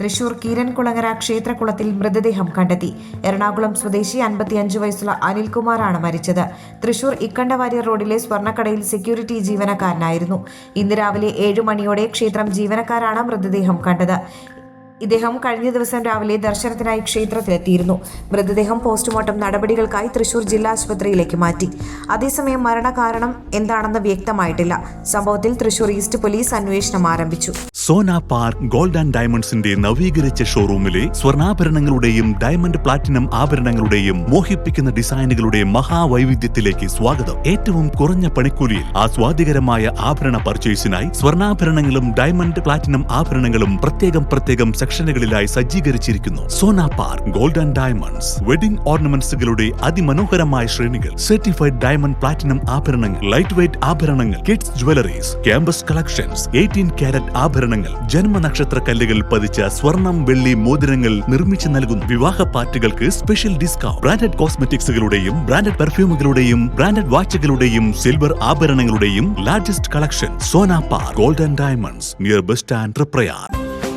തൃശൂർ കീരൻകുളങ്ങര ക്ഷേത്രകുളത്തിൽ മൃതദേഹം കണ്ടെത്തി. എറണാകുളം സ്വദേശി അൻപത്തിയഞ്ച് വയസ്സുള്ള അനിൽകുമാറാണ് മരിച്ചത്. തൃശൂർ ഇക്കണ്ടവാര്യർ റോഡിലെ സ്വർണക്കടയിൽ സെക്യൂരിറ്റി ജീവനക്കാരനായിരുന്നു. ഇന്ന് രാവിലെ ഏഴു മണിയോടെ ക്ഷേത്രം ജീവനക്കാരാണ് മൃതദേഹം കണ്ടത്. ഇദ്ദേഹം കഴിഞ്ഞ ദിവസം രാവിലെ ദർശനത്തിനായി ക്ഷേത്രത്തിലെത്തിയിരുന്നു. മൃതദേഹം പോസ്റ്റ്മോർട്ടം നടപടികൾക്കായി തൃശൂർ ജില്ലാ ആശുപത്രിയിലേക്ക് മാറ്റി. അതേസമയം മരണകാരണം എന്താണെന്ന് വ്യക്തമായിട്ടില്ല. സംഭവത്തിൽ തൃശൂർ ഈസ്റ്റ് പോലീസ് അന്വേഷണം ആരംഭിച്ചു. സോന പാർക്ക് ഗോൾഡ് ആൻഡ് ഡയമണ്ട്സിന്റെ നവീകരിച്ച ഷോറൂമിലെ സ്വർണാഭരണങ്ങളുടെയും ഡയമണ്ട് പ്ലാറ്റിനം ആഭരണങ്ങളുടെയും മോഹിപ്പിക്കുന്ന ഡിസൈനുകളുടെ മഹാവൈവിധ്യത്തിലേക്ക് സ്വാഗതം. ഏറ്റവും കുറഞ്ഞ പണിക്കൂലിയിൽ ആസ്വാദികരമായ ആഭരണ പർച്ചേസിനായി സ്വർണാഭരണങ്ങളും ഡയമണ്ട് പ്ലാറ്റിനം ആഭരണങ്ങളും പ്രത്യേകം പ്രത്യേകം സെക്ഷനുകളിലായി സജ്ജീകരിച്ചിരിക്കുന്നു. Sona park gold and diamonds wedding ഓർണമെന്റ്സുകളുടെ അതിമനോഹരമായ ശ്രേണികൾ സർട്ടിഫൈഡ് ഡയമണ്ട് പ്ലാറ്റിനം ആഭരണങ്ങൾ ലൈറ്റ് വെയിറ്റ് ആഭരണങ്ങൾ kids jewelleries campus collections eighteen carat ആഭരണങ്ങൾ ജന്മനക്ഷത്ര കല്ലുകൾ പതിച്ച സ്വർണം വെള്ളി മോതിരങ്ങൾ നിർമ്മിച്ചു നൽകുന്നു. വിവാഹ പാർട്ടികൾക്ക് സ്പെഷ്യൽ ഡിസ്കൗണ്ട് ബ്രാൻഡഡ് കോസ്മെറ്റിക്സുകളുടെയും ബ്രാൻഡഡ് പെർഫ്യൂമുകളുടെയും ബ്രാൻഡഡ് വാച്ചുകളുടെയും silver ആഭരണങ്ങളുടെയും largest collection Sona park gold and diamonds near bus stand Triprayar